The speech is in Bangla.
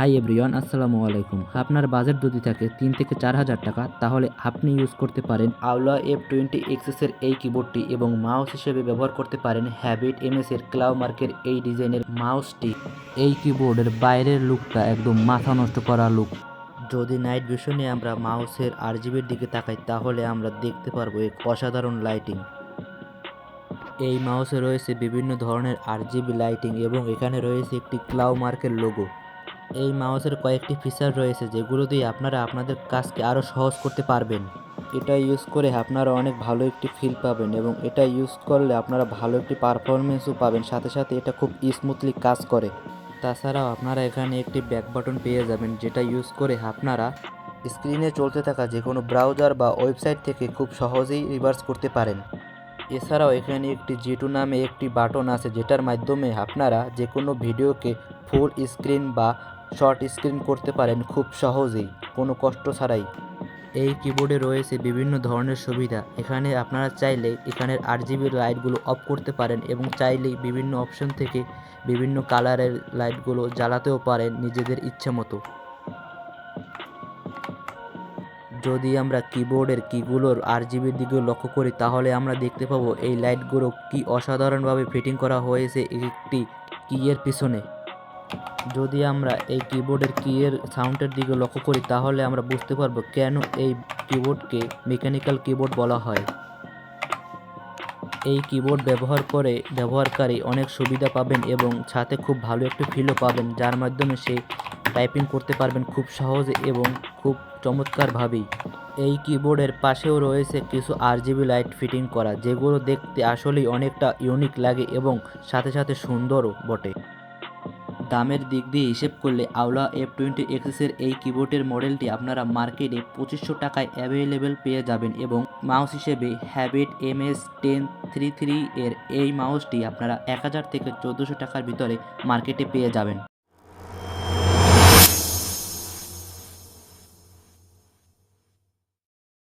হাই এভরিওয়ান, আসসালামু আলাইকুম। আপনার বাজেট যদি থাকে তিন থেকে চার হাজার টাকা, তাহলে আপনি ইউজ করতে পারেন আওলা এফ টোয়েন্টি এক্সেসের এই কিবোর্ডটি এবং মাউস হিসেবে ব্যবহার করতে পারেন হ্যাবিট এমএস এর ক্লাউ মার্কের এই ডিজাইনের মাউসটি এই কিবোর্ডের বাইরের লুকটা একদম মাথা নষ্ট করা লুক যদি নাইট ভিশনে আমরা মাউসের আরজিবির দিকে তাকাই, তাহলে আমরা দেখতে পারব এক অসাধারণ লাইটিং এই মাউসে রয়েছে বিভিন্ন ধরনের আরজিবি লাইটিং এবং এখানে রয়েছে একটি ক্লাউ মার্কের লোগো এই মাউসের কয়েকটি ফিচার রয়েছে, যেগুলো দিয়ে আপনারা আপনাদের কাজকে আরও সহজ করতে পারবেন। এটা ইউজ করে আপনারা অনেক ভালো একটি ফিল পাবেন এবং এটা ইউজ করলে আপনারা ভালো একটি পারফরমেন্সও পাবেন। সাথে সাথে এটা খুব স্মুথলি কাজ করে। তাছাড়াও আপনারা এখানে একটি ব্যাক বাটন পেয়ে যাবেন, যেটা ইউজ করে আপনারা স্ক্রিনে চলতে থাকা যে কোনো ব্রাউজার বা ওয়েবসাইট থেকে খুব সহজেই রিভার্স করতে পারেন। এছাড়াও এখানে একটি জিটু নামে একটি বাটন আছে, যেটার মাধ্যমে আপনারা যে কোনো ভিডিওকে ফুল স্ক্রিন বা শর্ট স্ক্রিন করতে পারেন খুব সহজেই, কোনো কষ্ট ছাড়াই। এই কিবোর্ডে রয়েছে বিভিন্ন ধরনের সুবিধা। এখানে আপনারা চাইলে এখানের আট জিবির লাইটগুলো অফ করতে পারেন এবং চাইলেই বিভিন্ন অপশন থেকে বিভিন্ন কালারের লাইটগুলো জ্বালাতেও পারেন নিজেদের ইচ্ছে মতো। যদি আমরা কিবোর্ডের কিগুলোর আর জিবির দিকে লক্ষ্য করি, তাহলে আমরা দেখতে পাবো এই লাইটগুলো কি অসাধারণভাবে ফিটিং করা হয়েছে একটি কিয়ের পিছনে। যদি আমরা এই কিবোর্ডের কিয়ের সাউন্ডের দিকে লক্ষ্য করি, তাহলে আমরা বুঝতে পারব কেন এই কিবোর্ডকে মেকানিক্যাল কিবোর্ড বলা হয়। এই কিবোর্ড ব্যবহার করে ব্যবহারকারী অনেক সুবিধা পাবেন এবং সাথে খুব ভালো একটি ফিলও পাবেন, যার মাধ্যমে সে টাইপিং করতে পারবেন খুব সহজে এবং খুব চমৎকারভাবেই। এই কিবোর্ডের পাশেও রয়েছে কিছু আরজিবি লাইট ফিটিং করা, যেগুলো দেখতে আসলেই অনেকটা ইউনিক লাগে এবং সাথে সাথে সুন্দরও বটে। দামের দিক দিয়ে হিসেব করলে আওলা এফ টোয়েন্টি এক্সেসের এই কিবোর্ডের মডেলটি আপনারা মার্কেটে পঁচিশশো টাকায় অ্যাভেলেবেল পেয়ে যাবেন এবং মাউস হিসেবে Havit M S ten three three এর এই মাউসটি আপনারা এক হাজার থেকে চোদ্দোশো টাকার ভিতরে মার্কেটে পেয়ে যাবেন।